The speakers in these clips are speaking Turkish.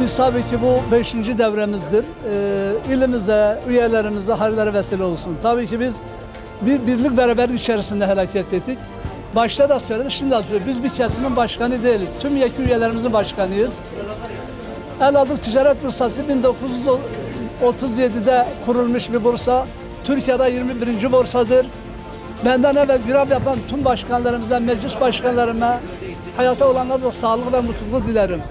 Biz tabii ki bu beşinci devremizdir. Ee, ilimize, üyelerimize hayırlara vesile olsun. Tabii ki biz bir birlik beraberlik içerisinde hareket ettik. Başta da söyledik, şimdi de söylüyorum. Biz bir kesimin başkanı değiliz. Tüm yekün üyelerimizin başkanıyız. Elazığ Ticaret Bursası 1937'de kurulmuş bir borsa. Türkiye'de 21. borsadır. Benden evvel görev yapan tüm başkanlarımıza, meclis başkanlarıma, hayata olanlara da sağlık ve mutluluk dilerim.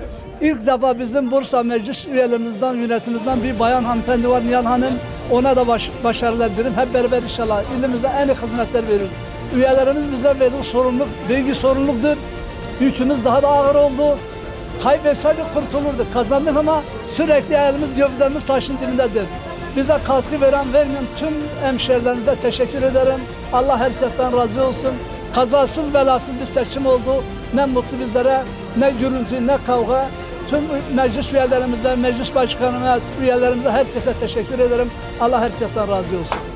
İlk defa bizim Bursa meclis üyelerimizden, yönetimimizden bir bayan hanımefendi var Nihal Hanım. Ona da baş, başarılar dilerim. Hep beraber inşallah ilimize en iyi hizmetler verir. Üyelerimiz bize verdiği sorumluluk, büyük sorumluluktur. Yükümüz daha da ağır oldu. Kaybetseydik kurtulurduk. Kazandık ama sürekli elimiz gövdemiz taşın dibindedir. Bize katkı veren vermeyen tüm hemşerilerimize teşekkür ederim. Allah herkesten razı olsun. Kazasız belasız bir seçim oldu. Ne mutlu bizlere, ne gürültü, ne kavga. Tüm meclis üyelerimize, meclis başkanına, üyelerimize herkese teşekkür ederim. Allah herkesten razı olsun.